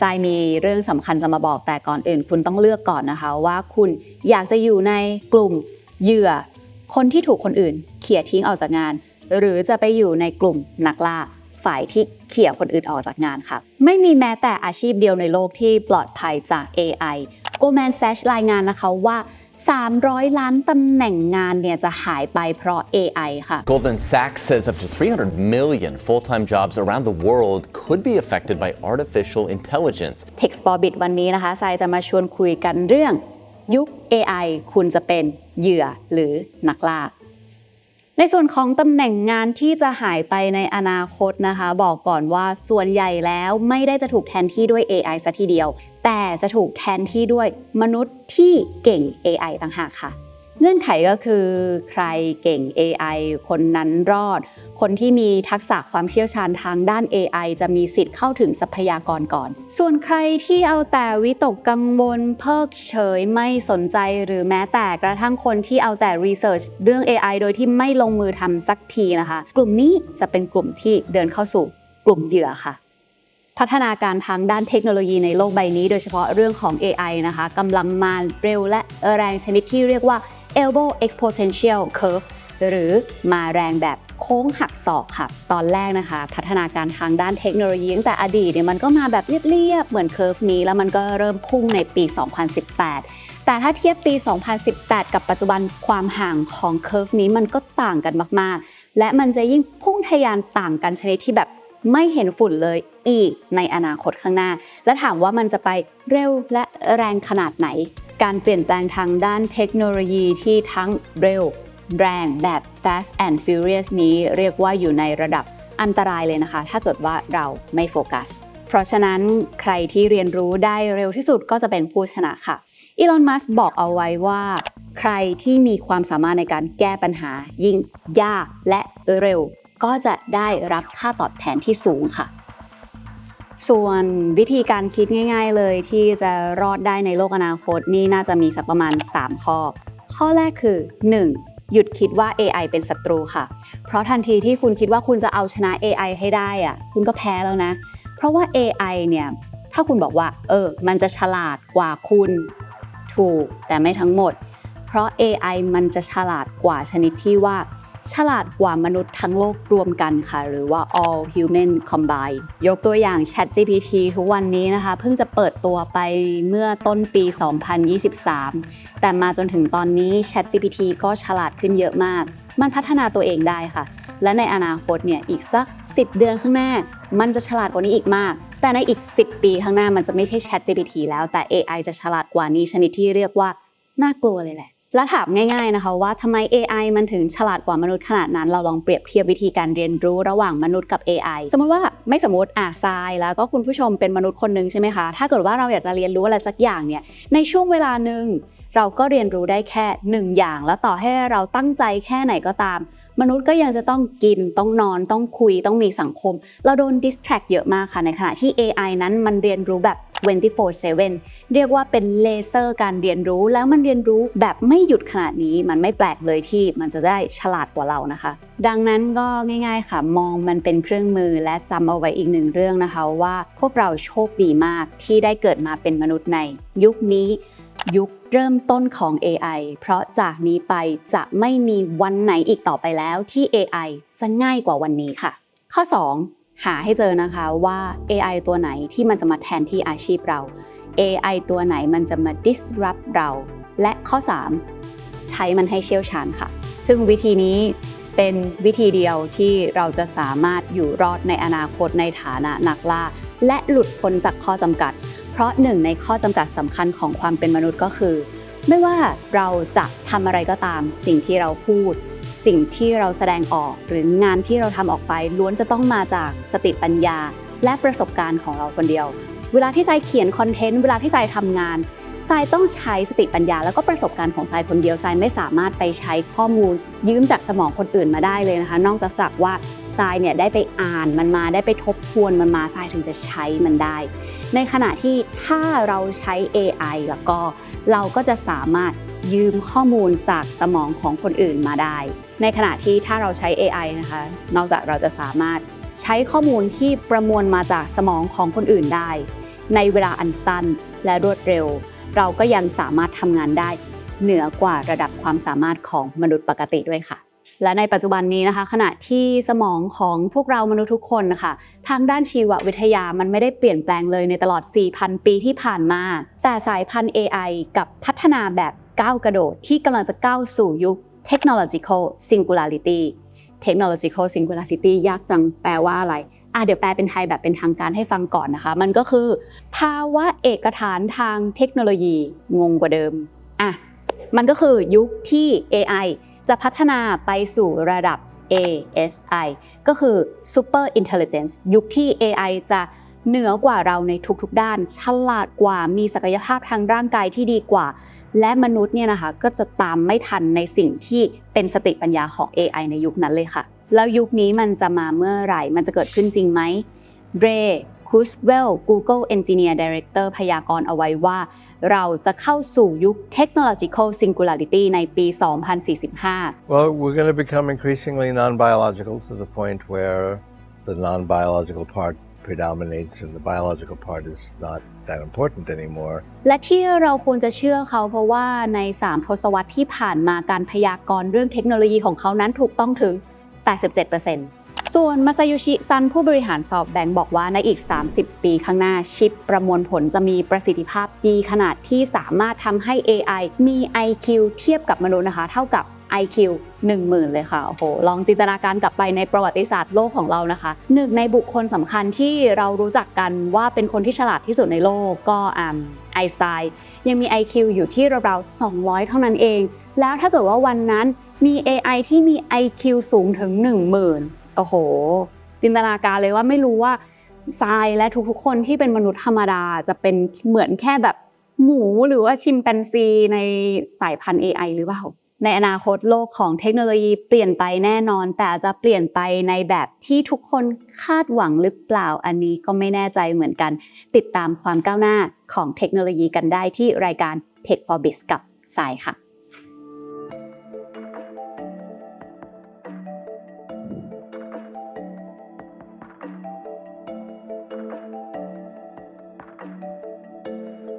ทรายมีเรื่องสำคัญจะมาบอกแต่ก่อนอื่น คุณต้องเลือกก่อนนะคะว่าคุณอยากจะอยู่ในกลุ่มเหยื่อ คนที่ถูกคนอื่น เขี่ยทิ้งออกจากงาน หรือจะไปอยู่ในกลุ่มนักล่าฝ่ายที่เขี่ยคนอื่นออกจากงานค่ะ ไม่มีแม้แต่อาชีพเดียวในโลกที่ปลอดภัยจาก AI Goldman Sachs รายงานนะคะว่า 300 ล้านตำแหน่งงานเนี่ยจะหายไปเพราะ AI ค่ะ Goldman Sachs says up to 300 million full time jobs around the world could be affected by artificial intelligence. Text for Bit วันนี้นะคะทรายจะมาชวนคุยกันเรื่อง ยุค AI คุณจะเป็นเหยื่อหรือนักล่าในส่วนของตำแหน่งงานที่จะหายไปในอนาคตนะคะ บอกก่อนว่าส่วนใหญ่แล้วไม่ได้จะถูกแทนที่ด้วย AI ซะทีเดียว แต่จะถูกแทนที่ด้วยมนุษย์ที่เก่ง AI ต่างหากค่ะ เงื่อนไขก็คือใครเก่ง AI คนนั้นรอด คนที่มีทักษะความเชี่ยวชาญทางด้าน AI จะมีสิทธิ์เข้าถึงทรัพยากรก่อน ส่วนใครที่เอาแต่วิตกกังวลเพิกเฉยไม่สนใจหรือแม้แต่กระทั่งคนที่เอาแต่รีเสิร์ชเรื่อง AI โดยที่ไม่ลงมือทำสักทีนะคะ กลุ่มนี้จะเป็นกลุ่มที่เดินเข้าสู่กลุ่มเหยื่อค่ะ พัฒนาการทางด้านเทคโนโลยีในโลกใบนี้ โดยเฉพาะเรื่องของ AI นะคะกำลังมาเร็วและแรงชนิดที่เรียกว่า elbow exponential curve หรือมาแรงแบบโค้งหักศอกค่ะ ตอนแรกนะคะ พัฒนาการทางด้านเทคโนโลยีตั้งแต่อดีตเนี่ยมันก็มาแบบเรียบๆ เหมือนเคอร์ฟนี้ แล้วมันก็เริ่มพุ่งในปี 2018 แต่ถ้าเทียบปี 2018 กับปัจจุบันความห่างของเคอร์ฟนี้มันก็ต่างกันมากๆ และมันจะยิ่งพุ่งทะยานต่างกันชนิดที่แบบ ไม่เห็นฝุ่นเลยอีกในอนาคตข้างหน้า และถามว่ามันจะไปเร็วและแรงขนาดไหน การเปลี่ยนแปลงทางด้านเทคโนโลยีที่ทั้งเร็ว แรงแบบ Fast and Furious นี้เรียกว่าอยู่ในระดับอันตรายเลยนะคะ ถ้าเกิดว่าเราไม่โฟกัส เพราะฉะนั้นใครที่เรียนรู้ได้เร็วที่สุดก็จะเป็นผู้ชนะค่ะอีลอน มัสบอกเอาไว้ว่า ใครที่มีความสามารถในการแก้ปัญหายิ่งยากและเร็ว ก็จะได้รับค่าตอบแทนที่สูงค่ะ ส่วนวิธีการคิดง่าย ๆ เลยที่จะรอดได้ในโลกอนาคตนี่น่าจะมีสักประมาณ 3 ข้อ ข้อแรกคือ 1. หยุดคิดว่า AI เป็นศัตรูค่ะ เพราะทันทีที่คุณคิดว่าคุณจะเอาชนะ AI ให้ได้อะคุณก็แพ้แล้วนะ เพราะว่า AI เนี่ย ถ้าคุณบอกว่า เออ มันจะฉลาดกว่าคุณ ถูก แต่ไม่ทั้งหมด เพราะ AI มันจะฉลาดกว่าชนิดที่ว่า ฉลาดกว่ามนุษย์ทั้งโลกรวมกันค่ะ หรือว่า all human combined ยกตัวอย่าง ChatGPT ทุกวันนี้นะคะ เพิ่งจะเปิดตัวไปเมื่อต้นปี 2023 แต่มาจนถึงตอนนี้ ChatGPT ก็ฉลาดขึ้นเยอะมาก มันพัฒนาตัวเองได้ค่ะ และในอนาคตเนี่ยอีกสัก 10 เดือนข้างหน้า มันจะฉลาดกว่านี้อีกมาก แต่ในอีก 10 ปีข้างหน้ามันจะไม่ใช่ ChatGPT แล้วแต่ AI จะฉลาดกว่านี้ชนิดที่เรียกว่าน่ากลัวเลยแหละ และถามง่ายๆนะคะว่าทำไม AI มันถึงฉลาดกว่ามนุษย์ขนาดนั้น เราลองเปรียบเทียบวิธีการเรียนรู้ระหว่างมนุษย์กับ AI สมมติว่าไม่สมมติอะทรายแล้วก็คุณผู้ชมเป็นมนุษย์คนหนึ่งใช่ไหมคะ ถ้าเกิดว่าเราอยากจะเรียนรู้อะไรสักอย่างเนี่ยในช่วงเวลาหนึ่งเราก็เรียนรู้ได้แค่หนึ่งอย่าง แล้วต่อให้เราตั้งใจแค่ไหนก็ตาม มนุษย์ก็ยังจะต้องกินต้องนอน ต้องคุยต้องมีสังคม เราโดน distract เยอะมากค่ะในขณะที่ AI นั้นมันเรียนรู้แบบ 24/7 เรียกว่าเป็นเลเซอร์การเรียนรู้ แล้วมันเรียนรู้แบบไม่หยุดขนาดนี้ มันไม่แปลกเลยที่มันจะได้ฉลาดกว่าเรานะคะ ดังนั้นก็ง่าย ๆ ค่ะ มองมันเป็นเครื่องมือและจำเอาไว้อีกหนึ่งเรื่องนะคะว่าพวกเราโชคดีมากที่ได้เกิดมาเป็นมนุษย์ใน ยุคนี้ยุคเริ่มต้นของ AI เพราะจากนี้ไปจะไม่มีวันไหนอีกต่อไปแล้วที่ AI จะง่ายกว่าวันนี้ค่ะ ข้อ 2 หาให้เจอนะคะว่า AI ตัวไหนที่มันจะมาแทนที่อาชีพเรา AI ตัวไหนมันจะมา disrupt เรา และข้อ 3 ใช้มันให้เชี่ยวชาญค่ะ ซึ่งวิธีนี้เป็นวิธีเดียวที่เราจะสามารถอยู่รอดในอนาคตในฐานะนักล่า และหลุดพ้นจากข้อจำกัด เพราะหนึ่งในข้อจำกัดสำคัญของความเป็นมนุษย์ก็คือ ไม่ว่าเราจะทำอะไรก็ตามสิ่งที่เราพูด สิ่งที่เราแสดงออก หรืองานที่เราทำออกไป ล้วนจะต้องมาจากสติปัญญา และประสบการณ์ของเราคนเดียว เวลาที่ทรายเขียนคอนเทนต์เวลาที่ทรายทำงานทรายต้องใช้สติปัญญาแล้วก็ประสบการณ์ของทรายคนเดียวทรายไม่สามารถไปใช้ข้อมูลยืมจากสมองคนอื่นมาได้เลยนะคะ นอกจากสักว่าทรายเนี่ยได้ไปอ่านมันมาได้ไปทบทวนมันมาทรายถึงจะใช้มันได้ ในขณะที่ถ้าเราใช้ AI แล้วก็เราก็จะสามารถยืมข้อมูลจากสมองของคนอื่นมาได้ ในขณะที่ถ้าเราใช้ AI นะคะ นอกจากเราจะสามารถใช้ข้อมูลที่ประมวลมาจากสมองของคนอื่นได้ ในเวลาอันสั้นและรวดเร็ว เราก็ยังสามารถทำงานได้ เหนือกว่าระดับความสามารถของมนุษย์ปกติด้วยค่ะ และในปัจจุบันนี้นะคะ ขณะที่สมองของพวกเรามนุษย์ทุกคนนะคะทางด้านชีววิทยามันไม่ได้เปลี่ยนแปลงเลยในตลอด 4,000 ปีที่ผ่านมา แต่สายพันธุ์ AI กับพัฒนาแบบก้าวกระโดดที่กำลังจะก้าวสู่ยุค technological singularity technological singularity ยากจังแปลว่าอะไรอะเดี๋ยวแปลเป็นไทยแบบเป็นทางการให้ฟังก่อนนะคะ มันก็คือ ภาวะเอกฐานทางเทคโนโลยีงงกว่าเดิมอะมันก็คือยุคที่ AI จะพัฒนาไปสู่ระดับ ASI ก็คือ Super Intelligence ยุคที่ AI จะ เหนือกว่าเราในทุกๆด้าน ฉลาดกว่ามีศักยภาพทางร่างกายที่ดีกว่า และมนุษย์เนี่ยนะคะก็จะตามไม่ทันในสิ่งที่เป็นสติปัญญาของ AI ในยุคนั้นเลยค่ะ แล้วยุคนี้มันจะมาเมื่อไหร่ มันจะเกิดขึ้นจริงไหมเรคูสเวล Google Engineer Director พยากรณ์เอาไว้ว่า เราจะเข้าสู่ยุค Technological Singularity ในปี 2045 Well, we're going to become increasingly non biological to the point where the non biological part predominates and the biological part is not that important anymore. และที่เราควรจะเชื่อเขาเพราะว่าใน 3 ทศวรรษที่ผ่านมาการพยากรณ์เรื่องเทคโนโลยีของเขานั้นถูกต้องถึง 87%ส่วนมาซาโยชิซันผู้บริหารสอบแบงก์บอกว่าในอีก 30 ปีข้างหน้าชิปประมวลผลจะมีประสิทธิภาพดีขนาดที่สามารถทำให้ AI มี IQ เทียบกับมนุษย์นะคะ เท่ากับ IQ 10,000 เลยค่ะ โอ้โห ลองจินตนาการกลับไปในประวัติศาสตร์โลกของเรานะคะ หนึ่งในบุคคลสำคัญที่เรารู้จักกันว่าเป็นคนที่ฉลาดที่สุดในโลกก็อ่าไอสไตน์ยังมี IQ อยู่ที่ราวๆ 200 เท่านั้นเอง แล้วถ้าเกิดว่าวันนั้นมี AI ที่มี IQ สูงถึง 10,000 โอ้โห จินตนาการเลยว่าไม่รู้ว่าทรายและทุกๆ คนที่เป็นมนุษย์ธรรมดาจะเป็นเหมือนแค่แบบหมูหรือว่าชิมแปนซีในสายพันธุ์ AI หรือเปล่า ในอนาคตโลกของเทคโนโลยีเปลี่ยนไปแน่นอน แต่อาจจะเปลี่ยนไปในแบบที่ทุกคนคาดหวังหรือเปล่าอันนี้ก็ไม่แน่ใจเหมือนกัน ติดตามความก้าวหน้าของเทคโนโลยีกันได้ที่รายการ Tech for Biz กับสายค่ะ